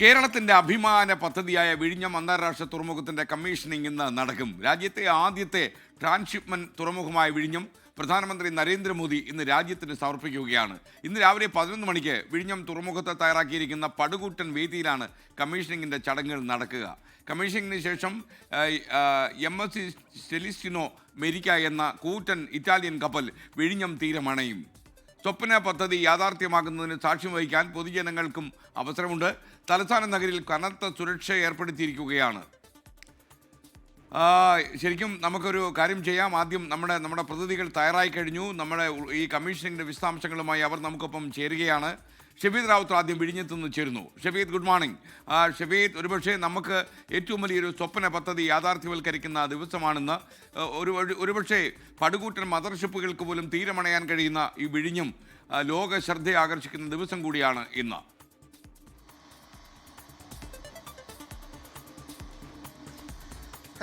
കേരളത്തിന്റെ അഭിമാന പദ്ധതിയായ വിഴിഞ്ഞം അന്താരാഷ്ട്ര തുറമുഖത്തിന്റെ കമ്മീഷനിങ് ഇന്ന് നടക്കും. രാജ്യത്തെ ആദ്യത്തെ ട്രാൻസ്ഷിപ്മെന്റ് തുറമുഖമായ വിഴിഞ്ഞം പ്രധാനമന്ത്രി നരേന്ദ്രമോദി ഇന്ന് രാജ്യത്തിന് സമർപ്പിക്കുകയാണ്. ഇന്ന് രാവിലെ പതിനൊന്ന് മണിക്ക് വിഴിഞ്ഞം തുറമുഖത്ത് തയ്യാറാക്കിയിരിക്കുന്ന പടുകൂട്ടൻ വേദിയിലാണ് കമ്മീഷനിങ്ങിന്റെ ചടങ്ങുകൾ നടക്കുക. കമ്മീഷനിങ്ങിന് ശേഷം എം എസ് സി മെരിക്ക എന്ന കൂറ്റൻ ഇറ്റാലിയൻ കപ്പൽ വിഴിഞ്ഞം തീരമണയും. സ്വപ്ന പദ്ധതി യാഥാർത്ഥ്യമാക്കുന്നതിന് സാക്ഷ്യം വഹിക്കാൻ പൊതുജനങ്ങൾക്കും അവസരമുണ്ട്. തലസ്ഥാന നഗരിൽ കനത്ത സുരക്ഷ ഏർപ്പെടുത്തിയിരിക്കുകയാണ്. ശരിക്കും നമുക്കൊരു കാര്യം ചെയ്യാം. ആദ്യം നമ്മുടെ നമ്മുടെ പ്രതിനിധികൾ തയ്യാറായി കഴിഞ്ഞു. നമ്മുടെ ഈ കമ്മീഷനിങ്ങിന്റെ വിശദാംശങ്ങളുമായി അവർ നമുക്കൊപ്പം ചേരുകയാണ്. ഷെഫീദ് റാവുത്തർ ആദ്യം വിഴിഞ്ഞത്ത് നിന്ന് ചേരുന്നു. ഷെഫീദ് ഗുഡ് മോർണിംഗ് ഷഫീദ് ഒരുപക്ഷെ നമുക്ക് ഏറ്റവും വലിയൊരു സ്വപ്ന പദ്ധതി യാഥാർത്ഥ്യവൽക്കരിക്കുന്ന ദിവസമാണെന്ന് ഒരു ഒരു- ഒരുപക്ഷെ പടുകൂറ്റൻ മദർഷിപ്പുകൾക്ക് പോലും തീരമണയാൻ കഴിയുന്ന ഈ വിഴിഞ്ഞും ലോക ശ്രദ്ധയെ ആകർഷിക്കുന്ന ദിവസം കൂടിയാണ് ഇന്ന്.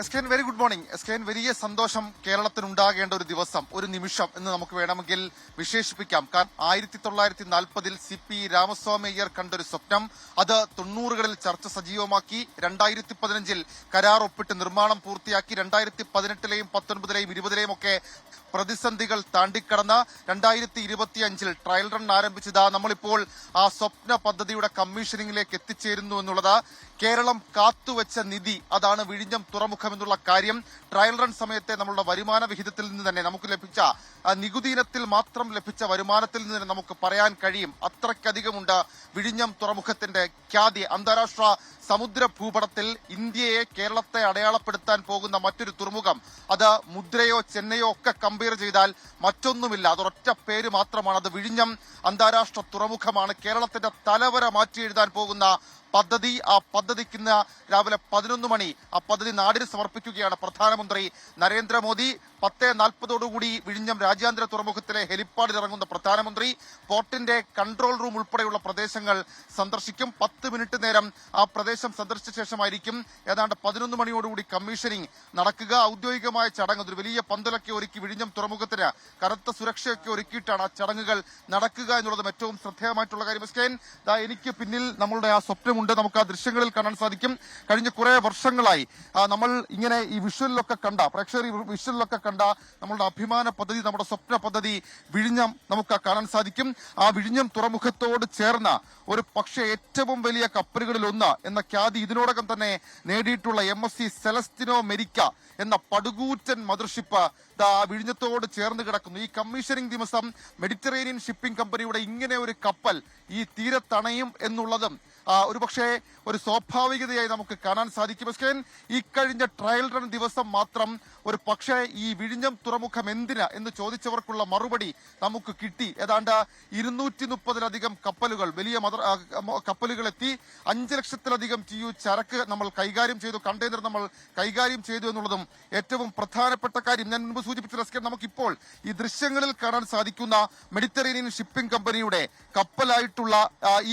S K very good morning S K വലിയ സന്തോഷം കേരളത്തിനുണ്ടാകേണ്ട ഒരു ദിവസം ഒരു നിമിഷം എന്ന് നമുക്ക് വേണമെങ്കിൽ വിശേഷിപ്പിക്കാം. കാരണം ആയിരത്തി തൊള്ളായിരത്തി നാൽപ്പതിൽ സി പി രാമസ്വാമി അയ്യർ കണ്ടൊരു സ്വപ്നം. അത് തൊണ്ണൂറുകളിൽ ചർച്ച സജീവമാക്കി. രണ്ടായിരത്തി പതിനഞ്ചിൽ കരാർ ഒപ്പിട്ട് നിർമ്മാണം പൂർത്തിയാക്കി. രണ്ടായിരത്തി പതിനെട്ടിലെയും പത്തൊൻപതിലെയും ഇരുപതിലെയും ഒക്കെ പ്രതിസന്ധികൾ താണ്ടിക്കടന്ന് രണ്ടായിരത്തി ഇരുപത്തി അഞ്ചിൽ ട്രയൽ റൺ ആരംഭിച്ചത് നമ്മളിപ്പോൾ ആ സ്വപ്ന പദ്ധതിയുടെ കമ്മീഷനിങ്ങിലേക്ക് എത്തിച്ചേരുന്നു എന്നുള്ളത് കേരളം കാത്തുവെച്ച നിധി. അതാണ് വിഴിഞ്ഞം തുറമുഖം എന്നുള്ള കാര്യം. ട്രയൽ റൺ സമയത്തെ നമ്മളുടെ വരുമാന വിഹിതത്തിൽ നിന്ന് തന്നെ നമുക്ക് ലഭിച്ച ആ, നികുതി ഇനത്തിൽ മാത്രം ലഭിച്ച വരുമാനത്തിൽ നിന്ന് തന്നെ നമുക്ക് പറയാൻ കഴിയും. അത്രയ്ക്കധികമുണ്ട് വിഴിഞ്ഞം തുറമുഖത്തിന്റെ ഖ്യാതി. അന്താരാഷ്ട്ര സമുദ്ര ഭൂപടത്തിൽ ഇന്ത്യയെ കേരളത്തെ അടയാളപ്പെടുത്താൻ പോകുന്ന മറ്റൊരു തുറമുഖം. അത് മുദ്രയോ ചെന്നൈയോ ഒക്കെ കമ്പയർ ചെയ്താൽ മറ്റൊന്നുമില്ല. അതൊരൊറ്റ പേര് മാത്രമാണ്. അത് വിഴിഞ്ഞം അന്താരാഷ്ട്ര തുറമുഖമാണ്. കേരളത്തിന്റെ തലവര മാറ്റി എഴുതാൻ പോകുന്ന പദ്ധതി ആ പദ്ധതിക്ക് ഇന്ന് രാവിലെ പതിനൊന്ന് മണി ആ പദ്ധതി നാടിന് സമർപ്പിക്കുകയാണ് പ്രധാനമന്ത്രി നരേന്ദ്രമോദി. പത്ത് നാൽപ്പതോടുകൂടി വിഴിഞ്ഞം രാജ്യാന്തര തുറമുഖത്തിലെ ഹെലിപ്പാഡിൽ ഇറങ്ങുന്ന പ്രധാനമന്ത്രി പോർട്ടിന്റെ കൺട്രോൾ റൂം ഉൾപ്പെടെയുള്ള പ്രദേശങ്ങൾ സന്ദർശിക്കും. പത്ത് മിനിറ്റ് നേരം ആ പ്രദേശം സന്ദർശിച്ച ശേഷമായിരിക്കും ഏതാണ്ട് പതിനൊന്ന് മണിയോടുകൂടി കമ്മീഷനിങ് നടക്കുക. ഔദ്യോഗികമായ ചടങ്ങ് ഒരു വലിയ പന്തലൊക്കെ ഒരുക്കി വിഴിഞ്ഞം തുറമുഖത്തിന് കനത്ത സുരക്ഷയൊക്കെ ഒരുക്കിയിട്ടാണ് ആ ചടങ്ങുകൾ നടക്കുക എന്നുള്ളതും ഏറ്റവും ശ്രദ്ധേയമായിട്ടുള്ള കാര്യം. എനിക്ക് പിന്നിൽ നമ്മളുടെ ആ സ്വപ്നമുണ്ട്. നമുക്ക് ആ ദൃശ്യങ്ങളിൽ കാണാൻ സാധിക്കും. കഴിഞ്ഞ കുറെ വർഷങ്ങളായി. നമ്മൾ ഇങ്ങനെ ഈ വിഷ്വലിലൊക്കെ കണ്ട പ്രേക്ഷകർ വിഷ്വലിലൊക്കെ കണ്ട നമ്മളുടെ അഭിമാന പദ്ധതി നമ്മുടെ സ്വപ്ന പദ്ധതി വിഴിഞ്ഞം നമുക്ക് കാണാൻ സാധിക്കും. ആ വിഴിഞ്ഞം തുറമുഖത്തോട് ചേർന്ന ഒരു പക്ഷേ ഏറ്റവും വലിയ കപ്പലുകളിൽ ഒന്ന് എന്ന ഖ്യാതി ഇതിനോടകം തന്നെ നേടിയിട്ടുള്ള M S C Celestino Maresca എന്ന പടുകൂറ്റൻ മദർഷിപ്പ് ദാ വിഴിഞ്ഞത്തോട് ചേർന്ന് കിടക്കുന്നു. ഈ കമ്മീഷനിങ് ദിവസം മെഡിറ്ററേനിയൻ ഷിപ്പിംഗ് കമ്പനിയുടെ ഇങ്ങനെ ഒരു കപ്പൽ ഈ തീരത്തണയും എന്നുള്ളതും ഒരു പക്ഷേ ഒരു സ്വാഭാവികതയായി നമുക്ക് കാണാൻ സാധിക്കും. എസ്കേൻ ഈ കഴിഞ്ഞ ട്രയൽ റൺ ദിവസം മാത്രം ഒരു പക്ഷേ ഈ വിഴിഞ്ഞം തുറമുഖം എന്തിനാ എന്ന് ചോദിച്ചവർക്കുള്ള മറുപടി നമുക്ക് കിട്ടി. ഏതാണ്ട് ഇരുന്നൂറ്റി മുപ്പതിലധികം കപ്പലുകൾ വലിയ മദർ കപ്പലുകളെത്തി അഞ്ച് ലക്ഷത്തിലധികം ടി യു ചരക്ക് നമ്മൾ കൈകാര്യം ചെയ്തു കണ്ടെയ്നർ നമ്മൾ കൈകാര്യം ചെയ്തു എന്നുള്ളതും ഏറ്റവും പ്രധാനപ്പെട്ട കാര്യം. ഞാൻ മുൻപ് സൂചിപ്പിച്ച റസ്കൻ നമുക്കിപ്പോൾ ഈ ദൃശ്യങ്ങളിൽ കാണാൻ സാധിക്കുന്ന മെഡിറ്ററേനിയൻ ഷിപ്പിംഗ് കമ്പനിയുടെ കപ്പലായിട്ടുള്ള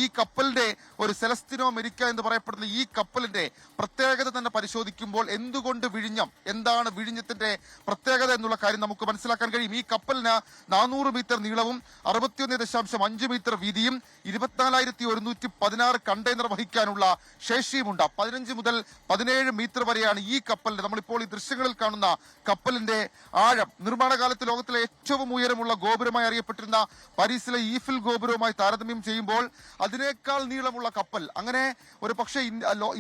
ഈ കപ്പലിന്റെ ഒരു സെലസ്റ്റിനോ അമേരിക്ക എന്ന് പറയപ്പെടുന്ന ഈ കപ്പലിന്റെ പ്രത്യേകത തന്നെ പരിശോധിക്കുമ്പോൾ എന്തുകൊണ്ട് വിഴിഞ്ഞം എന്താണ് വിഴിഞ്ഞത്തിന്റെ പ്രത്യേകത എന്നുള്ള കാര്യം നമുക്ക് മനസ്സിലാക്കാൻ കഴിയും. ഈ കപ്പലിന് നാനൂറ് മീറ്റർ നീളവും അറുപത്തിയൊന്ന് ദശാംശം അഞ്ച് മീറ്റർ വീതിയും ഇരുപത്തിനാലായിരത്തി ഒരുന്നൂറ്റി പതിനാറ് കണ്ടെയ്നർ വഹിക്കാനുള്ള ശേഷിയുമുണ്ട്. പതിനഞ്ച് മുതൽ പതിനേഴ് മീറ്റർ വരെയാണ് ഈ കപ്പലിന്റെ നമ്മളിപ്പോൾ ഈ ദൃശ്യങ്ങളിൽ കാണുന്ന കപ്പലിന്റെ ആഴം. നിർമ്മാണ കാലത്ത് ലോകത്തിലെ ഏറ്റവും ഉയരമുള്ള ഗോപുരമായി അറിയപ്പെട്ടിരുന്ന പാരീസിലെ ഈഫിൽ ഗോപുരവുമായി താരതമ്യം ചെയ്യുമ്പോൾ അതിനേക്കാൾ നീളമുള്ള കപ്പൽ അങ്ങനെ ഒരു പക്ഷേ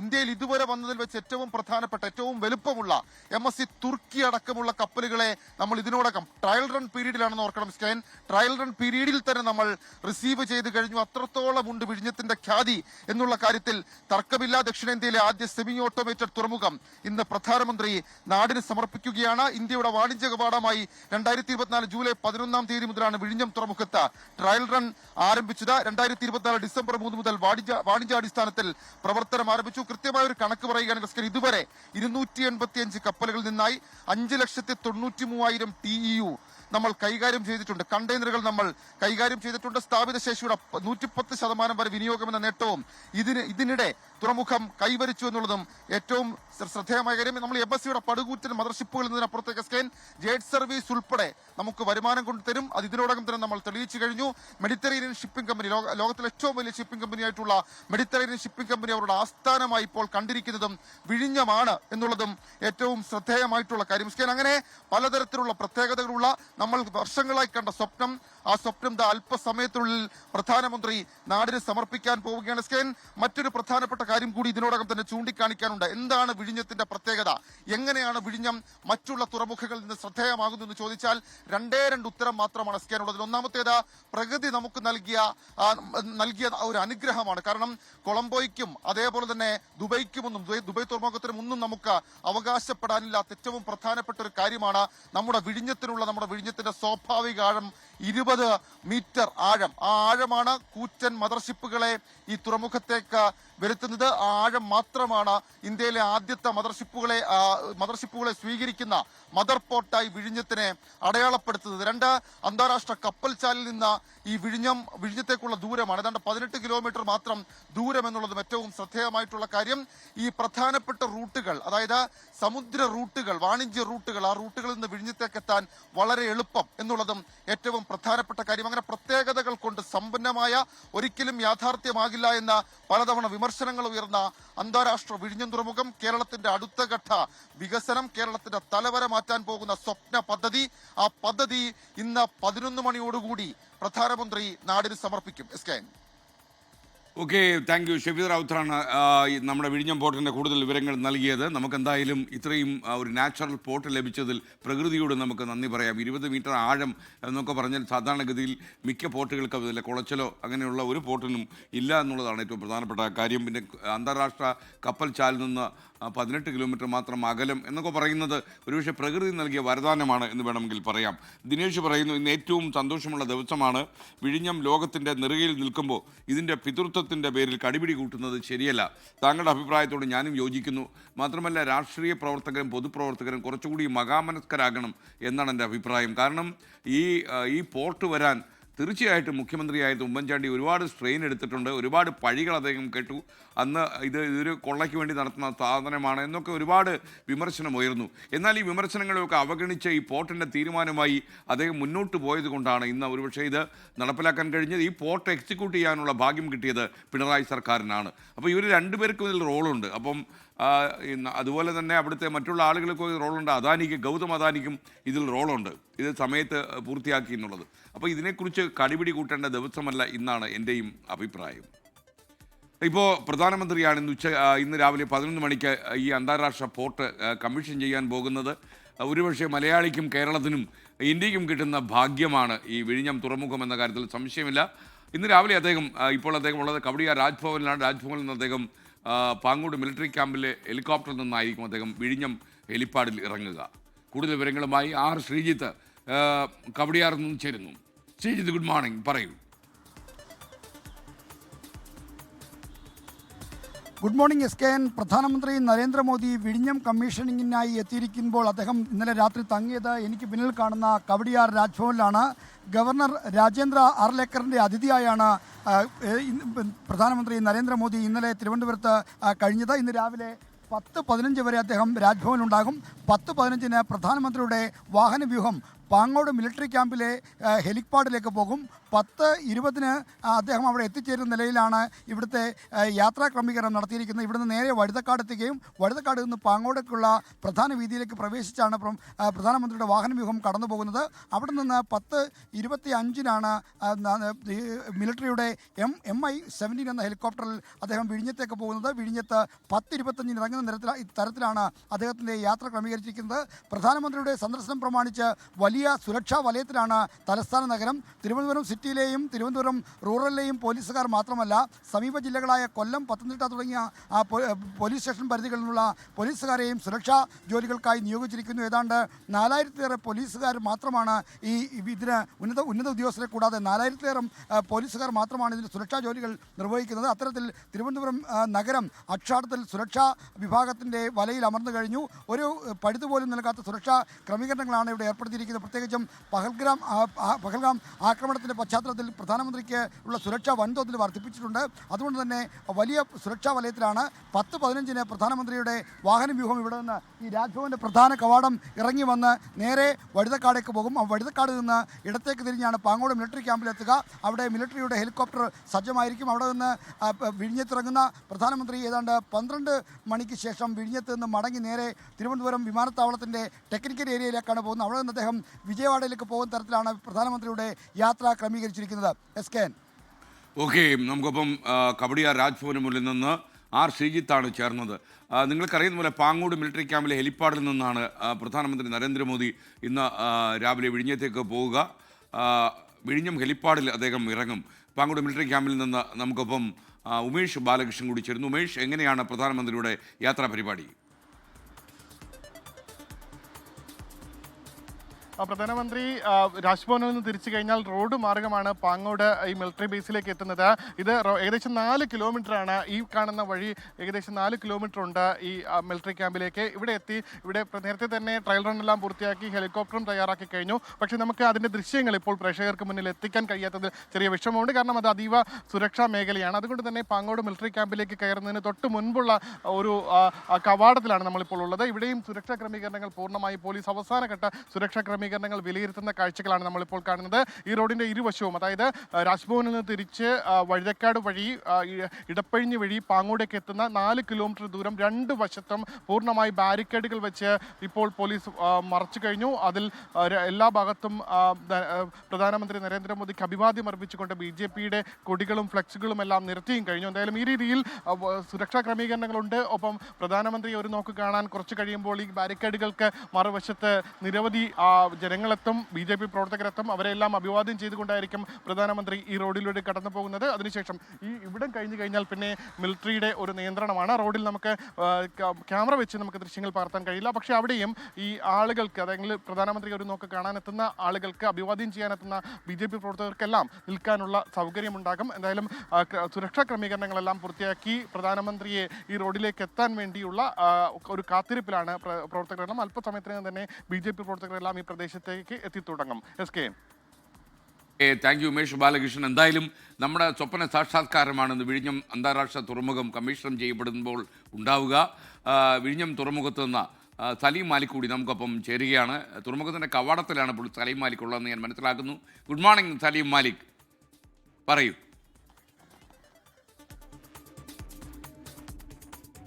ഇന്ത്യയിൽ ഇതുവരെ വന്നതിൽ വെച്ച് ഏറ്റവും പ്രധാനപ്പെട്ട ഏറ്റവും വലുപ്പമുള്ള എം എസ് സി തുർക്കി അടക്കമുള്ള കപ്പലുകളെ നമ്മൾ ഇതിനോടകം ട്രയൽ റൺ പീരീഡിലാണെന്ന് ഓർക്കണം സ്കാൻ ട്രയൽ റൺ പീരീഡിൽ തന്നെ നമ്മൾ റിസീവ് ചെയ്ത് കഴിഞ്ഞു. അത്രത്തോളം ഉണ്ട് വിഴിഞ്ഞത്തിന്റെ ഖ്യാതി എന്നുള്ള കാര്യത്തിൽ തർക്കമില്ല ദക്ഷിണേന്ത്യയിലെ ആദ്യ സെമി ഓട്ടോമേറ്റഡ് തുറമുഖം ഇന്ന് പ്രധാനമന്ത്രി നാടിന് സമർപ്പിക്കുകയാണ്. ഇന്ത്യയുടെ വാണിജ്യ കവാടമായി രണ്ടായിരത്തി ഇരുപത്തിനാല് ജൂലൈ പതിനൊന്നാം തീയതി മുതലാണ് വിഴിഞ്ഞം തുറമുഖത്ത് ട്രയൽ റൺ ആരംഭിച്ചത്. രണ്ടായിരത്തി ഇരുപത്തിനാല് ഡിസംബർ മൂന്ന് മുതൽ വാണിജ്യ വാണിജ്യാടിസ്ഥാനത്തിൽ പ്രവർത്തനം ആരംഭിച്ചു. കൃത്യമായ ഒരു കണക്ക് പറയുകയാണ് സ്കർ ഇതുവരെ ഇരുന്നൂറ്റി എൺപത്തി അഞ്ച് കപ്പലുകളിൽ നിന്നായി അഞ്ച് ലക്ഷത്തി തൊണ്ണൂറ്റി മൂവായിരം ടി ഇ യു നമ്മൾ കൈകാര്യം ചെയ്തിട്ടുണ്ട്. കണ്ടെയ്നറുകൾ നമ്മൾ കൈകാര്യം ചെയ്തിട്ടുണ്ട്. സ്ഥാപിത ശേഷിയുടെ നൂറ്റിപ്പത്ത് ശതമാനം വരെ വിനിയോഗം എന്ന നേട്ടവും ഇതിന് ഇതിനിടെ തുറമുഖം കൈവരിച്ചു എന്നുള്ളതും ഏറ്റവും ശ്ര- ശ്രദ്ധേയമായ കാര്യം. നമ്മൾ എം എസ് സിയുടെ പടുകൂറ്റൻ മദർഷിപ്പുകൾ എന്നതിനപ്പുറത്തേക്ക് സ്കെയിൻ ജേഡ് സർവീസ് ഉൾപ്പെടെ നമുക്ക് വരുമാനം കൊണ്ട് തരും. അത് ഇതിനോടകം തന്നെ നമ്മൾ തെളിയിച്ചു കഴിഞ്ഞു. മെഡിറ്ററേനിയൻ ഷിപ്പിംഗ് കമ്പനി ലോകത്തിലെ ഏറ്റവും വലിയ ഷിപ്പിംഗ് കമ്പനിയായിട്ടുള്ള മെഡിറ്ററേനിയൻ ഷിപ്പിംഗ് കമ്പനി അവരുടെ ആസ്ഥാനമായി ഇപ്പോൾ കണ്ടിരിക്കുന്നതും വിഴിഞ്ഞമാണ് എന്നുള്ളതും ഏറ്റവും ശ്രദ്ധേയമായിട്ടുള്ള കാര്യം. സ്കെയിൻ അങ്ങനെ പലതരത്തിലുള്ള പ്രത്യേകതകളുള്ള നമ്മൾ വർഷങ്ങളായി കണ്ട സ്വപ്നം ആ സ്വപ്നം അല്പസമയത്തിനുള്ളിൽ പ്രധാനമന്ത്രി നാടിന് സമർപ്പിക്കാൻ പോവുകയാണ്. സ്കെൻ മറ്റൊരു പ്രധാനപ്പെട്ട കാര്യം കൂടി ഇതിനോടകം തന്നെ ചൂണ്ടിക്കാണിക്കാനുണ്ട്. എന്താണ് വിഴിഞ്ഞത്തിന്റെ പ്രത്യേകത? എങ്ങനെയാണ് വിഴിഞ്ഞം മറ്റുള്ള തുറമുഖങ്ങളിൽ നിന്ന് ശ്രദ്ധേയമാകുന്നു എന്ന് ചോദിച്ചാൽ രണ്ടേ രണ്ട് ഉത്തരം മാത്രമാണ് സ്കെൻ ഉള്ളത് ഒന്നാമത്തേത് പ്രകൃതി നമുക്ക് നൽകിയ നൽകിയ ഒരു അനുഗ്രഹമാണ്. കാരണം കൊളംബോയ്ക്കും അതേപോലെ തന്നെ ദുബൈക്കുമൊന്നും ഒന്നും ദുബൈ തുറമുഖത്തിനും ഒന്നും നമുക്ക് അവകാശപ്പെടാനില്ലാത്ത ഏറ്റവും പ്രധാനപ്പെട്ട ഒരു കാര്യമാണ് നമ്മുടെ വിഴിഞ്ഞത്തിനുള്ള നമ്മുടെ വിഴിഞ്ഞത്തിന്റെ സ്വാഭാവിക ആഴം ഇരുപത് മീറ്റർ ആഴം. ആ ആഴമാണ് കൂറ്റൻ മദർഷിപ്പുകളെ ഈ തുറമുഖത്തേക്ക് വരുത്തുന്നത് ആഴം മാത്രമാണ് ഇന്ത്യയിലെ ആദ്യത്തെ മദർഷിപ്പുകളെ മദർഷിപ്പുകളെ സ്വീകരിക്കുന്ന മദർ പോർട്ടായി വിഴിഞ്ഞത്തിനെ അടയാളപ്പെടുത്തുന്നത്. രണ്ട് അന്താരാഷ്ട്ര കപ്പൽ ചാലിൽ നിന്ന് ഈ വിഴിഞ്ഞം വിഴിഞ്ഞത്തേക്കുള്ള ദൂരമാണ്. ഏതാണ്ട് പതിനെട്ട് കിലോമീറ്റർ മാത്രം ദൂരം എന്നുള്ളതും ഏറ്റവും ശ്രദ്ധേയമായിട്ടുള്ള കാര്യം ഈ പ്രധാനപ്പെട്ട റൂട്ടുകൾ അതായത് സമുദ്ര റൂട്ടുകൾ വാണിജ്യ റൂട്ടുകൾ ആ റൂട്ടുകളിൽ നിന്ന് വിഴിഞ്ഞത്തേക്ക് എത്താൻ വളരെ എളുപ്പം എന്നുള്ളതും ഏറ്റവും പ്രധാനപ്പെട്ട കാര്യം. അങ്ങനെ പ്രത്യേകതകൾ കൊണ്ട് സമ്പന്നമായ ഒരിക്കലും യാഥാർത്ഥ്യമാകില്ല എന്ന പലതവണ വിമർശനങ്ങൾ ഉയർന്ന അന്താരാഷ്ട്ര വിഴിഞ്ഞം തുറമുഖം കേരളത്തിന്റെ അടുത്ത ഘട്ട വികസനം കേരളത്തിന്റെ തലവര മാറ്റാൻ പോകുന്ന സ്വപ്ന പദ്ധതി ആ പദ്ധതി ഇന്ന് പതിനൊന്ന് മണിയോടുകൂടി പ്രധാനമന്ത്രി നാടിന് സമർപ്പിക്കും S K. Okay thank you. Shefeer റൗത്തറാണ് നമ്മുടെ വിഴിഞ്ഞം പോർട്ടിന്റെ കൂടുതൽ വിവരങ്ങൾ നൽകിയത്. നമുക്ക് എന്തായാലും ഇത്രയും ഒരു നാച്ചുറൽ പോർട്ട് ലഭിച്ചതിൽ പ്രകൃതിയോട് നമുക്ക് നന്ദി പറയാം. ഇരുപത് മീറ്റർ ആഴം എന്നൊക്കെ പറഞ്ഞാൽ സാധാരണഗതിയിൽ മിക്ക പോർട്ടുകൾക്ക് അതില്ല കുളച്ചലോ അങ്ങനെയുള്ള ഒരു പോർട്ടിനും ഇല്ല എന്നുള്ളതാണ് ഏറ്റവും പ്രധാനപ്പെട്ട കാര്യം. പിന്നെ അന്താരാഷ്ട്ര കപ്പൽ ചാലിൽ നിന്ന് പതിനെട്ട് കിലോമീറ്റർ മാത്രം അകലം എന്നൊക്കെ പറയുന്നത് ഒരുപക്ഷെ പ്രകൃതി നൽകിയ വരദാനമാണ് എന്ന് വേണമെങ്കിൽ പറയാം. ദിനേശ് പറയുന്നു ഇന്ന് ഏറ്റവും സന്തോഷമുള്ള ദിവസമാണ്. വിഴിഞ്ഞം ലോകത്തിന്റെ നെറുകയിൽ നിൽക്കുമ്പോൾ ഇതിന്റെ പിതൃത്വത്തിന്റെ പേരിൽ കടിപിടി കൂട്ടുന്നത് ശരിയല്ല. താങ്കളുടെ അഭിപ്രായത്തോട് ഞാനും യോജിക്കുന്നു. മാത്രമല്ല രാഷ്ട്രീയ പ്രവർത്തകരും പൊതുപ്രവർത്തകരും കുറച്ചുകൂടി മകാമനസ്കരാകണം എന്നാണ് എന്റെ അഭിപ്രായം. കാരണം ഈ ഈ പോർട്ട് വരാൻ തീർച്ചയായിട്ടും മുഖ്യമന്ത്രിയായിട്ട് ഉമ്മൻചാണ്ടി ഒരുപാട് സ്ട്രെയിൻ എടുത്തിട്ടുണ്ട്. ഒരുപാട് പഴികൾ അദ്ദേഹം കേട്ടു. അന്ന് ഇത് ഇതൊരു കൊള്ളയ്ക്ക് വേണ്ടി നടത്തുന്ന സാധനമാണ് എന്നൊക്കെ ഒരുപാട് വിമർശനം ഉയർന്നു. എന്നാൽ ഈ വിമർശനങ്ങളെയൊക്കെ അവഗണിച്ച് ഈ പോർട്ടിന്റെ തീരുമാനമായി അദ്ദേഹം മുന്നോട്ട് പോയത് കൊണ്ടാണ് ഇന്ന് ഒരുപക്ഷേ ഇത് നടപ്പിലാക്കാൻ കഴിഞ്ഞത്. ഈ പോർട്ട് എക്സിക്യൂട്ട് ചെയ്യാനുള്ള ഭാഗ്യം കിട്ടിയത് പിണറായി സർക്കാരിനാണ്. അപ്പോൾ ഇവർ രണ്ടുപേർക്കും ഇതിൽ റോളുണ്ട്. അപ്പം അതുപോലെ തന്നെ അവിടുത്തെ മറ്റുള്ള ആളുകൾക്കും റോളുണ്ട്. അദാനിക്ക് ഗൗതം അദാനിക്കും ഇതിൽ റോളുണ്ട്. ഇത് സമയത്ത് പൂർത്തിയാക്കി എന്നുള്ളത്. അപ്പോൾ ഇതിനെക്കുറിച്ച് കടിപിടി കൂട്ടേണ്ട ദിവസമല്ല ഇന്നാണ് എന്റെയും അഭിപ്രായം. ഇപ്പോൾ പ്രധാനമന്ത്രിയാണ് ഇന്ന് ഉച്ച ഇന്ന് രാവിലെ പതിനൊന്ന് മണിക്ക് ഈ അന്താരാഷ്ട്ര പോർട്ട് കമ്മീഷൻ ചെയ്യാൻ പോകുന്നത്. ഒരുപക്ഷെ മലയാളിക്കും കേരളത്തിനും ഇന്ത്യക്കും കിട്ടുന്ന ഭാഗ്യമാണ് ഈ വിഴിഞ്ഞം തുറമുഖം എന്ന കാര്യത്തിൽ സംശയമില്ല. ഇന്ന് രാവിലെ അദ്ദേഹം ഇപ്പോൾ അദ്ദേഹം ഉള്ളത് കവടിയ രാജ്ഭവനിലാണ്. രാജ്ഭവനിൽ നിന്ന് അദ്ദേഹം പാങ്ങോട് മിലിറ്ററി ക്യാമ്പിലെ ഹെലികോപ്റ്ററിൽ നിന്നായിരിക്കും അദ്ദേഹം വിഴിഞ്ഞം ഹെലിപ്പാഡിൽ ഇറങ്ങുക. കൂടുതൽ വിവരങ്ങളുമായി ആർ ശ്രീജിത്ത് കവടിയാറിൽ നിന്നും ചേരുന്നു. ശ്രീജിത്ത് ഗുഡ് മോർണിംഗ് പറയൂ. Good morning S K N പ്രധാനമന്ത്രി നരേന്ദ്രമോദി വിഴിഞ്ഞം കമ്മീഷനിങ്ങിനായി എത്തിയിരിക്കുമ്പോൾ അദ്ദേഹം ഇന്നലെ രാത്രി തങ്ങിയത് എനിക്ക് പിന്നിൽ കാണുന്ന കവടിയാർ രാജ്ഭവനിലാണ്. ഗവർണർ രാജേന്ദ്ര ആർലേക്കറിന്റെ അതിഥിയായാണ് പ്രധാനമന്ത്രി നരേന്ദ്രമോദി ഇന്നലെ തിരുവനന്തപുരത്ത് കഴിഞ്ഞത്. ഇന്ന് രാവിലെ പത്ത് പതിനഞ്ച് വരെ അദ്ദേഹം രാജ്ഭവനിലുണ്ടാകും. പത്ത് പതിനഞ്ചിന് പ്രധാനമന്ത്രിയുടെ വാഹനവ്യൂഹം പാങ്ങോട് മിലിറ്ററി ക്യാമ്പിലെ ഹെലിപ്പാഡിലേക്ക് പോകും. പത്ത് ഇരുപതിന് അദ്ദേഹം അവിടെ എത്തിച്ചേരുന്ന നിലയിലാണ് ഇവിടുത്തെ യാത്രാ ക്രമീകരണം നടത്തിയിരിക്കുന്നത്. ഇവിടുന്ന് നേരെ വഴുതക്കാട് എത്തുകയും വഴുതക്കാട് നിന്ന് പാങ്ങോടേക്കുള്ള പ്രധാന വീതിയിലേക്ക് പ്രവേശിച്ചാണ് പ്രധാനമന്ത്രിയുടെ വാഹനവ്യൂഹം കടന്നു പോകുന്നത് അവിടെ നിന്ന് പത്ത് ഇരുപത്തി അഞ്ചിനാണ് മിലിറ്ററിയുടെ എം എം ഐ സെവന്റീൻ എന്ന ഹെലികോപ്റ്ററിൽ അദ്ദേഹം വിഴിഞ്ഞത്തേക്ക് പോകുന്നത്. വിഴിഞ്ഞത്ത് പത്ത് ഇരുപത്തഞ്ചിന് ഇറങ്ങുന്ന നിരത്തില തരത്തിലാണ് അദ്ദേഹത്തിന്റെ യാത്ര ക്രമീകരിച്ചിരിക്കുന്നത്. പ്രധാനമന്ത്രിയുടെ സന്ദർശനം പ്രമാണിച്ച് വലിയ സുരക്ഷാ വലയത്തിലാണ് തലസ്ഥാന നഗരം. തിരുവനന്തപുരം സിറ്റിയിലെയും തിരുവനന്തപുരം റൂറലിലെയും പോലീസുകാർ മാത്രമല്ല സമീപ ജില്ലകളായ കൊല്ലം പത്തനംതിട്ട തുടങ്ങിയ പോലീസ് സ്റ്റേഷൻ പരിധികളിലുള്ള പോലീസുകാരെയും സുരക്ഷാ ജോലികൾക്കായി നിയോഗിച്ചിരിക്കുന്നു. ഏതാണ്ട് നാലായിരത്തിലേറെ പോലീസുകാർ മാത്രമാണ് ഈ ഇതിന് ഉന്നത ഉന്നത ഉദ്യോഗസ്ഥരെ കൂടാതെ നാലായിരത്തിലേറെ പോലീസുകാർ മാത്രമാണ് ഇതിന് സുരക്ഷാ ജോലികൾ നിർവഹിക്കുന്നത്. അത്തരത്തിൽ തിരുവനന്തപുരം നഗരം അക്ഷാടത്തിൽ സുരക്ഷാ വിഭാഗത്തിന്റെ വലയിൽ അമർന്നു കഴിഞ്ഞു. ഒരു പഴുതുപോലും നൽകാത്ത സുരക്ഷാ ക്രമീകരണങ്ങളാണ് ഇവിടെ ഏർപ്പെടുത്തിയിരിക്കുന്നത്. പ്രത്യേകിച്ചും പഹൽഗ്രാം പഹൽഗ്രാം ആക്രമണത്തിന്റെ പശ്ചാത്തലത്തിൽ പ്രധാനമന്ത്രിക്ക് ഉള്ള സുരക്ഷ വൻതോതിൽ വർദ്ധിപ്പിച്ചിട്ടുണ്ട്. അതുകൊണ്ട് തന്നെ വലിയ സുരക്ഷാ വലയത്തിലാണ് പത്ത് പതിനഞ്ചിന് പ്രധാനമന്ത്രിയുടെ വാഹന വ്യൂഹം ഇവിടെ നിന്ന് ഈ രാജ്ഭവന്റെ പ്രധാന കവാടം ഇറങ്ങി വന്ന് നേരെ വഴുതക്കാടേക്ക് പോകും. ആ വഴുതക്കാട് നിന്ന് ഇടത്തേക്ക് തിരിഞ്ഞാണ് പാങ്ങോട് മിലിറ്ററി ക്യാമ്പിലെത്തുക അവിടെ മിലിറ്ററിയുടെ ഹെലികോപ്റ്റർ സജ്ജമായിരിക്കും. അവിടെ നിന്ന് വിഴിഞ്ഞത്തിറങ്ങുന്ന പ്രധാനമന്ത്രി ഏതാണ്ട് പന്ത്രണ്ട് മണിക്ക് ശേഷം വിഴിഞ്ഞത്ത് നിന്ന് മടങ്ങി നേരെ തിരുവനന്തപുരം വിമാനത്താവളത്തിന്റെ ടെക്നിക്കൽ ഏരിയയിലേക്കാണ് പോകുന്നത്. അവിടെ നിന്ന് അദ്ദേഹം വിജയവാഡയിലേക്ക് പോകുന്ന തരത്തിലാണ് പ്രധാനമന്ത്രിയുടെ യാത്ര ക്രമീകരിച്ചിരിക്കുന്നത്. എസ് കെ ഓക്കെ നമുക്കൊപ്പം കബഡിയ രാജ്ഭവന് മുന്നിൽ നിന്ന് ആർ ശ്രീജിത്താണ് ചേർന്നത്. നിങ്ങൾക്കറിയുന്ന പോലെ പാങ്ങോട് മിലിറ്ററി ക്യാമ്പിലെ ഹെലിപ്പാഡിൽ നിന്നാണ് പ്രധാനമന്ത്രി നരേന്ദ്രമോദി ഇന്ന് രാവിലെ വിഴിഞ്ഞത്തേക്ക് പോവുക. വിഴിഞ്ഞം ഹെലിപ്പാഡിൽ അദ്ദേഹം ഇറങ്ങും. പാങ്ങോട് മിലിറ്ററി ക്യാമ്പിൽ നിന്ന് നമുക്കൊപ്പം ഉമേഷ് ബാലകൃഷ്ണൻ കൂടി ചേരുന്നു. ഉമേഷ് എങ്ങനെയാണ് പ്രധാനമന്ത്രിയുടെ യാത്രാ പരിപാടി? പ്രധാനമന്ത്രി രാജ്ഭവനിൽ നിന്ന് തിരിച്ചു കഴിഞ്ഞാൽ റോഡ് മാർഗമാണ് പാങ്ങോട് ഈ മിലിറ്ററി ബേസിലേക്ക് എത്തുന്നത്. ഇത് ഏകദേശം നാല് ആണ്. ഈ കാണുന്ന വഴി ഏകദേശം നാല് കിലോമീറ്റർ ഉണ്ട് ഈ മിലിറ്ററി ക്യാമ്പിലേക്ക് ഇവിടെ എത്തി ഇവിടെ നേരത്തെ തന്നെ ട്രയൽ റൺ എല്ലാം പൂർത്തിയാക്കി ഹെലികോപ്റ്ററും തയ്യാറാക്കി കഴിഞ്ഞു. പക്ഷേ നമുക്ക് അതിന്റെ ദൃശ്യങ്ങൾ ഇപ്പോൾ പ്രേക്ഷകർക്ക് മുന്നിൽ എത്തിക്കാൻ കഴിയാത്തത് ചെറിയ വിഷമമുണ്ട്. കാരണം അത് അതീവ സുരക്ഷാ മേഖലയാണ്. അതുകൊണ്ട് തന്നെ പാങ്ങോട് മിലിറ്ററി ക്യാമ്പിലേക്ക് കയറുന്നതിന് തൊട്ട് മുൻപുള്ള ഒരു കവാടത്തിലാണ് നമ്മളിപ്പോൾ ഉള്ളത്. ഇവിടെയും സുരക്ഷാ ക്രമീകരണങ്ങൾ പൂർണമായി. പോലീസ് അവസാനഘട്ട സുരക്ഷാ ക്രമീകരണങ്ങൾ വിലയിരുത്തുന്ന കാഴ്ചകളാണ് നമ്മളിപ്പോൾ കാണുന്നത്. ഈ റോഡിന്റെ ഇരുവശവും അതായത് രാജ്ഭവനിൽ നിന്ന് തിരിച്ച് വഴുതക്കാട് വഴി ഇടപ്പഴിഞ്ഞ് വഴി പാങ്ങോടേക്ക് എത്തുന്ന നാല് കിലോമീറ്റർ ദൂരം രണ്ട് വശത്തും പൂർണമായി ബാരിക്കേഡുകൾ വെച്ച് ഇപ്പോൾ പോലീസ് മറച്ചു കഴിഞ്ഞു. അതിൽ എല്ലാ ഭാഗത്തും പ്രധാനമന്ത്രി നരേന്ദ്രമോദിക്ക് അഭിവാദ്യം അർപ്പിച്ചുകൊണ്ട് ബി ജെ പിയുടെ കൊടികളും ഫ്ലക്സുകളും എല്ലാം നിർത്തിയും കഴിഞ്ഞു. എന്തായാലും ഈ രീതിയിൽ സുരക്ഷാ ക്രമീകരണങ്ങളുണ്ട്. ഒപ്പം പ്രധാനമന്ത്രി ഒരു നോക്ക് കാണാൻ കുറച്ച് കഴിയുമ്പോൾ ഈ ബാരിക്കേഡുകൾക്ക് മറുവശത്ത് നിരവധി ജനങ്ങളെത്തും ബി ജെ പി പ്രവർത്തകരെത്തും അവരെല്ലാം അഭിവാദ്യം ചെയ്തുകൊണ്ടായിരിക്കും പ്രധാനമന്ത്രി ഈ റോഡിലൂടെ കടന്നു പോകുന്നത്. അതിനുശേഷം ഈ ഇവിടം കഴിഞ്ഞു കഴിഞ്ഞാൽ പിന്നെ മിലിറ്ററിയുടെ ഒരു നിയന്ത്രണമാണ്. റോഡിൽ നമുക്ക് ക്യാമറ വെച്ച് നമുക്ക് ദൃശ്യങ്ങൾ പകർത്താൻ കഴിയില്ല. പക്ഷേ അവിടെയും ഈ ആളുകൾക്ക് അതെങ്കിൽ പ്രധാനമന്ത്രി ഒരു നോക്ക് കാണാനെത്തുന്ന ആളുകൾക്ക് അഭിവാദ്യം ചെയ്യാനെത്തുന്ന ബി ജെ പി പ്രവർത്തകർക്കെല്ലാം നിൽക്കാനുള്ള സൗകര്യമുണ്ടാകും. എന്തായാലും സുരക്ഷാ ക്രമീകരണങ്ങളെല്ലാം പൂർത്തിയാക്കി പ്രധാനമന്ത്രിയെ ഈ റോഡിലേക്ക് എത്താൻ വേണ്ടിയുള്ള ഒരു കാത്തിരിപ്പിലാണ് പ്ര- പ്രവർത്തകരെല്ലാം. അല്പസമയത്തിനകം തന്നെ ബി ജെ പി പ്രവർത്തകരെല്ലാം ഈ പ്രദേശത്തേക്ക് എത്തിത്തുടങ്ങും. S K. Thank you Umesh Balakrishnan. എന്തായാലും നമ്മുടെ സ്വപ്ന സാക്ഷാത്കാരമാണ് ഇന്ന് വിഴിഞ്ഞം അന്താരാഷ്ട്ര തുറമുഖം കമ്മീഷൻ ചെയ്യപ്പെടുമ്പോൾ ഉണ്ടാവുക. വിഴിഞ്ഞം തുറമുഖത്ത് നിന്ന് സലീം മാലിക് കൂടി നമുക്കൊപ്പം ചേരുകയാണ്. തുറമുഖത്തിന്റെ കവാടത്തിലാണ് ഇപ്പോൾ സലീം മാലിക് ഉള്ളതെന്ന് ഞാൻ മനസ്സിലാക്കുന്നു. Good morning Saleem Malik. പറയൂ.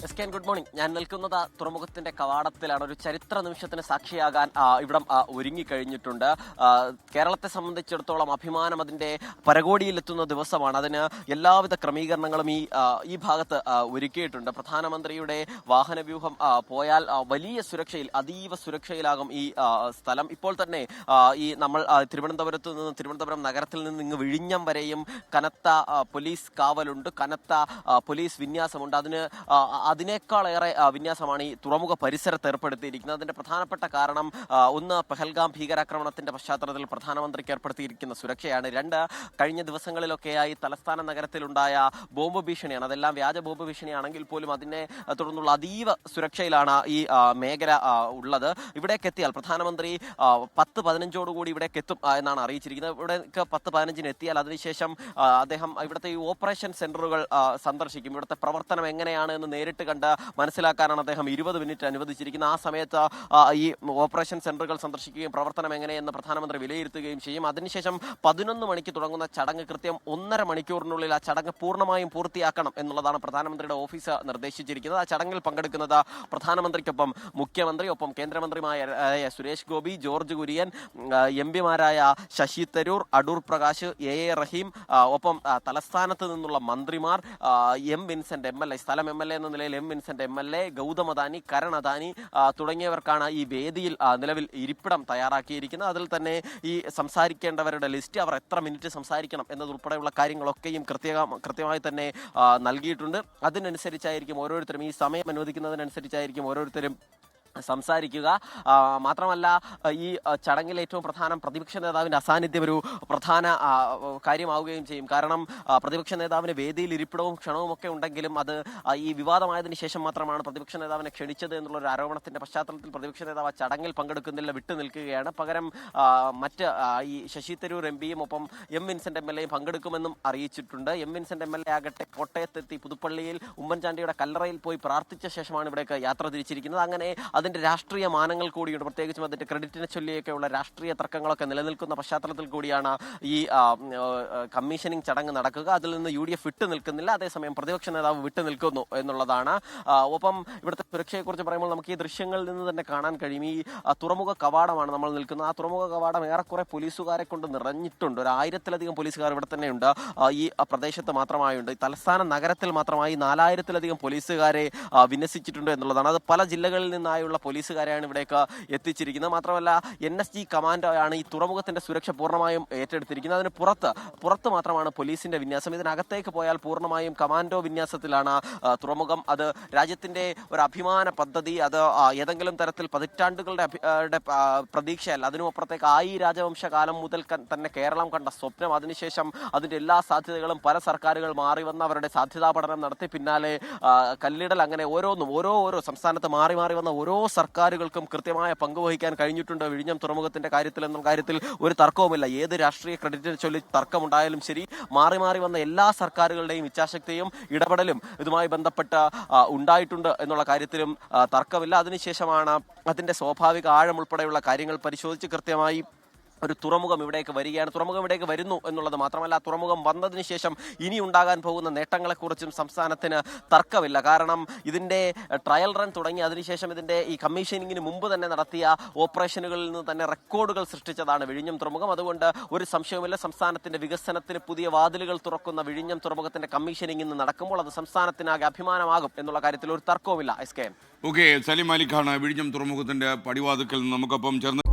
S K good morning. ഞാൻ നിൽക്കുന്നത് തുറമുഖത്തിന്റെ കവാടത്തിലാണ്. ഒരു ചരിത്ര നിമിഷത്തിന് സാക്ഷിയാകാൻ ഇവിടം ഒരുങ്ങിക്കഴിഞ്ഞിട്ടുണ്ട്. കേരളത്തെ സംബന്ധിച്ചിടത്തോളം അഭിമാനം അതിന്റെ പരകോടിയിലെത്തുന്ന ദിവസമാണ്. അതിന് എല്ലാവിധ ക്രമീകരണങ്ങളും ഈ ഈ ഭാഗത്ത് ഒരുക്കിയിട്ടുണ്ട്. പ്രധാനമന്ത്രിയുടെ വാഹനവ്യൂഹം പോയാൽ വലിയ സുരക്ഷയിൽ അതീവ സുരക്ഷയിലാകും ഈ സ്ഥലം. ഇപ്പോൾ തന്നെ ഈ നമ്മൾ തിരുവനന്തപുരത്ത് നിന്ന് തിരുവനന്തപുരം നഗരത്തിൽ നിന്ന് ഇങ്ങ് വിഴിഞ്ഞം വരെയും കനത്ത പോലീസ് കാവലുണ്ട്. കനത്ത പോലീസ് വിന്യാസമുണ്ട്. അതിന് അതിനേക്കാളേറെ വിന്യാസമാണ് ഈ തുറമുഖ പരിസരത്ത് ഏർപ്പെടുത്തിയിരിക്കുന്നത്. അതിന്റെ പ്രധാനപ്പെട്ട കാരണം ഒന്ന് പെഹൽഗാം ഭീകരാക്രമണത്തിന്റെ പശ്ചാത്തലത്തിൽ പ്രധാനമന്ത്രിക്ക് ഏർപ്പെടുത്തിയിരിക്കുന്ന സുരക്ഷയാണ്. രണ്ട് കഴിഞ്ഞ ദിവസങ്ങളിലൊക്കെയായി തലസ്ഥാന നഗരത്തിലുണ്ടായ ബോംബ് ഭീഷണിയാണ്. അതെല്ലാം വ്യാജ ബോംബ് ഭീഷണിയാണെങ്കിൽ പോലും അതിനെ തുടർന്നുള്ള അതീവ സുരക്ഷയിലാണ് ഈ മേഖല ഉള്ളത്. ഇവിടേക്ക് എത്തിയാൽ പ്രധാനമന്ത്രി പത്ത് പതിനഞ്ചോടുകൂടി ഇവിടേക്ക് എത്തും എന്നാണ് അറിയിച്ചിരിക്കുന്നത്. ഇവിടേക്ക് പത്ത് പതിനഞ്ചിന് എത്തിയാൽ അതിനുശേഷം അദ്ദേഹം ഇവിടുത്തെ ഈ ഓപ്പറേഷൻ സെന്ററുകൾ സന്ദർശിക്കും. ഇവിടുത്തെ പ്രവർത്തനം എങ്ങനെയാണ് എന്ന് നേരിട്ട് കണ്ട് മനസ്സിലാക്കാനാണ് അദ്ദേഹം ഇരുപത് മിനിറ്റ് അനുവദിച്ചിരിക്കുന്നത്. ആ സമയത്ത് ഈ ഓപ്പറേഷൻ സെന്ററുകൾ സന്ദർശിക്കുകയും പ്രവർത്തനം എങ്ങനെയെന്ന് പ്രധാനമന്ത്രി വിലയിരുത്തുകയും ചെയ്യും. അതിനുശേഷം പതിനൊന്ന് മണിക്ക് തുടങ്ങുന്ന ചടങ്ങ് കൃത്യം ഒന്നര മണിക്കൂറിനുള്ളിൽ ആ ചടങ്ങ് പൂർണമായും പൂർത്തിയാക്കണം എന്നുള്ളതാണ് പ്രധാനമന്ത്രിയുടെ ഓഫീസ് നിർദ്ദേശിച്ചിരിക്കുന്നത്. ആ ചടങ്ങിൽ പങ്കെടുക്കുന്നത് പ്രധാനമന്ത്രിക്കൊപ്പം മുഖ്യമന്ത്രി ഒപ്പം കേന്ദ്രമന്ത്രിമാരായ സുരേഷ് ഗോപി ജോർജ് കുര്യൻ എം പിമാരായ ശശി തരൂർ അടൂർ പ്രകാശ് എ എ റഹീം ഒപ്പം തലസ്ഥാനത്ത് നിന്നുള്ള മന്ത്രിമാർ M Vincent M L A സ്ഥലം എം എൽ എ എന്ന നിലയിൽ M. Vincent M. L. A Gautam Adani Karan Adani തുടങ്ങിയവർക്കാണ് ഈ വേദിയിൽ നിലവിൽ ഇരിപ്പിടം തയ്യാറാക്കിയിരിക്കുന്നത്. അതിൽ തന്നെ ഈ സംസാരിക്കേണ്ടവരുടെ ലിസ്റ്റ് അവർ എത്ര മിനിറ്റ് സംസാരിക്കണം എന്നതുൾപ്പെടെയുള്ള കാര്യങ്ങളൊക്കെയും കൃത്യ കൃത്യമായി തന്നെ നൽകിയിട്ടുണ്ട്. അതിനനുസരിച്ചായിരിക്കും ഓരോരുത്തരും ഈ സമയം അനുവദിക്കുന്നതിനനുസരിച്ചായിരിക്കും ഓരോരുത്തരും സംസാരിക്കുക. മാത്രമല്ല ഈ ചടങ്ങിൽ ഏറ്റവും പ്രധാനം പ്രതിപക്ഷ നേതാവിന്റെ അസാന്നിധ്യം ഒരു പ്രധാന കാര്യമാവുകയും ചെയ്യും. കാരണം പ്രതിപക്ഷ നേതാവിന് വേദിയിൽ ഇരിപ്പിടവും ക്ഷണവും ഒക്കെ ഉണ്ടെങ്കിലും അത് ഈ വിവാദമായതിന് ശേഷം മാത്രമാണ് പ്രതിപക്ഷ നേതാവിനെ ക്ഷണിച്ചത് എന്നുള്ള ഒരു ആരോപണത്തിന്റെ പശ്ചാത്തലത്തിൽ പ്രതിപക്ഷ നേതാവ് ചടങ്ങിൽ പങ്കെടുക്കുന്നില്ല വിട്ടു നിൽക്കുകയാണ് പകരം മറ്റ് ഈ ശശി തരൂർ എം പിയും ഒപ്പം എം വിൻസെന്റ് എം എൽ എയും പങ്കെടുക്കുമെന്നും അറിയിച്ചിട്ടുണ്ട്. M Vincent M L A ആകട്ടെ കോട്ടയത്തെത്തി പുതുപ്പള്ളിയിൽ ഉമ്മൻചാണ്ടിയുടെ കല്ലറയിൽ പോയി പ്രാർത്ഥിച്ച ശേഷമാണ് ഇവിടേക്ക് യാത്ര തിരിച്ചിരിക്കുന്നത്. അങ്ങനെ അതിന്റെ രാഷ്ട്രീയ മാനങ്ങൾ കൂടിയുണ്ട്. പ്രത്യേകിച്ചും അതിന്റെ ക്രെഡിറ്റിനെ ചൊല്ലിയൊക്കെയുള്ള രാഷ്ട്രീയ തർക്കങ്ങളൊക്കെ നിലനിൽക്കുന്ന പശ്ചാത്തലത്തിൽ കൂടിയാണ് ഈ കമ്മീഷനിങ് ചടങ്ങ് നടക്കുക. അതിൽ നിന്ന് യു ഡി എഫ് വിട്ടു നിൽക്കുന്നില്ല. അതേസമയം പ്രതിപക്ഷ നേതാവ് വിട്ടു നിൽക്കുന്നു എന്നുള്ളതാണ്. ഒപ്പം ഇവിടുത്തെ സുരക്ഷയെക്കുറിച്ച് പറയുമ്പോൾ നമുക്ക് ഈ ദൃശ്യങ്ങളിൽ നിന്ന് തന്നെ കാണാൻ കഴിയും. ഈ തുറമുഖ കവാടമാണ് നമ്മൾ നിൽക്കുന്നത്. ആ തുറമുഖ കവാടം ഏറെക്കുറെ പോലീസുകാരെ കൊണ്ട് നിറഞ്ഞിട്ടുണ്ട്. ഒരു ആയിരത്തിലധികം പോലീസുകാർ ഇവിടെ തന്നെയുണ്ട്. ഉണ്ട് ഈ പ്രദേശത്ത് മാത്രമായുണ്ട്. തലസ്ഥാന നഗരത്തിൽ മാത്രമായി നാലായിരത്തിലധികം പോലീസുകാരെ വിന്യസിച്ചിട്ടുണ്ട് എന്നുള്ളതാണ്. അത് പല ജില്ലകളിൽ നിന്നായുള്ള പോലീസുകാരെയാണ് ഇവിടേക്ക് എത്തിച്ചിരിക്കുന്നത്. മാത്രമല്ല എൻ എസ് ജി കമാൻഡോയാണ് ഈ തുറമുഖത്തിന്റെ സുരക്ഷ പൂർണമായും ഏറ്റെടുത്തിരിക്കുന്നത്. അതിന് പുറത്ത് പുറത്ത് മാത്രമാണ് പോലീസിന്റെ വിന്യാസം. ഇതിനകത്തേക്ക് പോയാൽ പൂർണമായും കമാൻഡോ വിന്യാസത്തിലാണ് തുറമുഖം. അത് രാജ്യത്തിന്റെ ഒരു അഭിമാന പദ്ധതി അത് ഏതെങ്കിലും തരത്തിൽ പതിറ്റാണ്ടുകളുടെ പ്രതീക്ഷയല്ല. അതിനുമപ്പുറത്തേക്ക് ആയി രാജവംശ കാലം മുതൽ തന്നെ കേരളം കണ്ട സ്വപ്നം. അതിനുശേഷം അതിന്റെ എല്ലാ സാധ്യതകളും പല സർക്കാരുകൾ മാറി വന്ന് അവരുടെ സാധ്യതാ പഠനം നടത്തി. പിന്നാലെ കല്ലിടൽ അങ്ങനെ ഓരോന്നും ഓരോ ഓരോ സംസ്ഥാനത്ത് മാറി മാറി വന്ന ഓരോ സർക്കാരുകൾക്കും കൃത്യമായ പങ്ക് വഹിക്കാൻ കഴിഞ്ഞിട്ടുണ്ട്. വിഴിഞ്ഞം തുറമുഖത്തിന്റെ കാര്യത്തിൽ എന്ന കാര്യത്തിൽ ഒരു തർക്കവുമില്ല. ഏത് രാഷ്ട്രീയ ക്രെഡിറ്റിനെ ചൊല്ലി തർക്കമുണ്ടായാലും ശരി. മാറി മാറി വന്ന എല്ലാ സർക്കാരുകളുടെയും ഇച്ഛാശക്തിയും ഇടപെടലും ഇതുമായി ബന്ധപ്പെട്ട ഉണ്ടായിട്ടുണ്ട് എന്നുള്ള കാര്യത്തിലും തർക്കമില്ല. അതിനുശേഷമാണ് അതിന്റെ സ്വാഭാവിക ആഴം ഉൾപ്പെടെയുള്ള കാര്യങ്ങൾ പരിശോധിച്ച് കൃത്യമായി ഒരു തുറമുഖം ഇവിടേക്ക് വരികയാണ്. തുറമുഖം ഇവിടേക്ക് വരുന്നു എന്നുള്ളത് മാത്രമല്ല തുറമുഖം വന്നതിന് ശേഷം ഇനി ഉണ്ടാകാൻ പോകുന്ന നേട്ടങ്ങളെക്കുറിച്ചും സംസ്ഥാനത്തിന് തർക്കമില്ല. കാരണം ഇതിന്റെ ട്രയൽ റൺ തുടങ്ങി അതിനുശേഷം ഇതിന്റെ ഈ കമ്മീഷനിങ്ങിന് മുമ്പ് തന്നെ നടത്തിയ ഓപ്പറേഷനുകളിൽ നിന്ന് തന്നെ റെക്കോർഡുകൾ സൃഷ്ടിച്ചതാണ് വിഴിഞ്ഞം തുറമുഖം. അതുകൊണ്ട് ഒരു സംശയവുമില്ല. സംസ്ഥാനത്തിന്റെ വികസനത്തിന് പുതിയ വാതിലുകൾ തുറക്കുന്ന വിഴിഞ്ഞം തുറമുഖത്തിന്റെ കമ്മീഷനിങ് ഇന്ന് നടക്കുമ്പോൾ അത് സംസ്ഥാനത്തിനാകെ അഭിമാനമാകും എന്നുള്ള കാര്യത്തിൽ ഒരു തർക്കവുമില്ല. എസ് കെ ഓക്കെ സലിം അലിഖാണ് വിഴിഞ്ഞം തുറമുഖത്തിന്റെ പടിവാതിക്കൽ നമുക്കൊപ്പം ചേർന്ന്